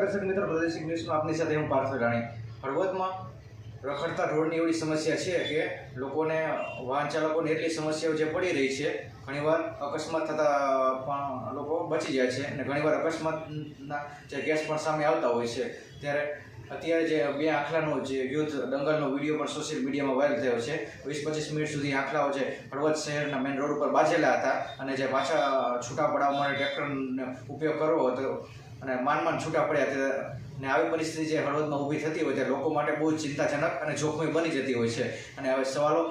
દર્શક મિત્રો પ્રાદેશિક ન્યૂઝમાં આપની સાથે હું પાર્થ રાણી. હળવદમાં રખડતા રોડની એવી સમસ્યા છે કે લોકોને, વાહન ચાલકોને એટલી સમસ્યાઓ જે પડી રહી છે, ઘણીવાર અકસ્માત થતાં પણ લોકો બચી જાય છે અને ઘણીવાર અકસ્માતના જે કેસ પણ સામે આવતા હોય છે. ત્યારે અત્યારે જે બે આખલાનો જે યુદ્ધ દંગલનો વીડિયો પણ સોશિયલ મીડિયામાં વાયરલ થયો છે. વીસ પચીસ મિનિટ સુધી આખલાઓ જે હળવદ શહેરના મેઇન રોડ ઉપર બાજેલા હતા અને જે પાછા છૂટા પડાવવા માટે ટ્રેક્ટરનો ઉપયોગ કરવો હતો અને માંડ છૂટા પડ્યા તે ને આવી પરિસ્થિતિ જે હળવદમાં ઊભી થતી હોય તે લોકો માટે બહુ ચિંતાજનક અને જોખમી બની જતી હોય છે. અને હવે સવાલો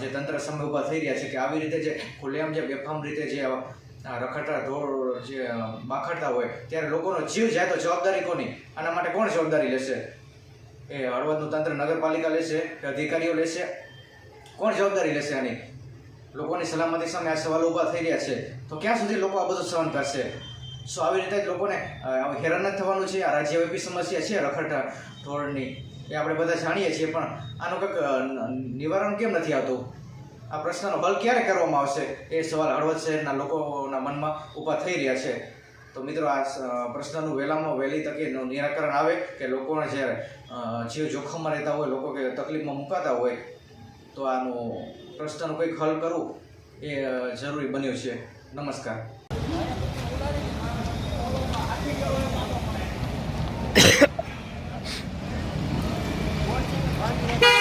જે તંત્ર સામે ઊભા થઈ રહ્યા છે કે આવી રીતે જે ખુલ્લેઆમ જે બેફામ રીતે જે રખડતા ઢોર જે માખડતા હોય ત્યારે લોકોનો જીવ જાય તો જવાબદારી કોની? આના માટે કોણ જવાબદારી લેશે? એ હળવદનું તંત્ર નગરપાલિકા લેશે કે અધિકારીઓ લેશે? કોણ જવાબદારી લેશે આની? લોકોની સલામતી સામે આ સવાલો ઊભા થઈ રહ્યા છે. તો ક્યાં સુધી લોકો આ બધું સહન કરશે? સો આવી રીતે લોકોને હેરાન જ થવાનું છે. આ રાજ્યવ્યાપી સમસ્યા છે રખડતા ઢોરની એ આપણે બધા જાણીએ છીએ, પણ આનું કંઈક નિવારણ કેમ નથી આવતું? આ પ્રશ્નનો હલ ક્યારે કરવામાં આવશે? એ સવાલ હળવદ શહેરના લોકોના મનમાં ઊભા થઈ રહ્યા છે. તો મિત્રો, આ પ્રશ્નનું વહેલામાં વહેલી તકે નિરાકરણ આવે કે લોકોને જ્યારે જીવ જોખમમાં રહેતા હોય, લોકો કે તકલીફમાં મુકાતા હોય, તો આનું પ્રશ્નનું કંઈક હલ કરવું એ જરૂરી બન્યું છે. નમસ્કાર. Thank you.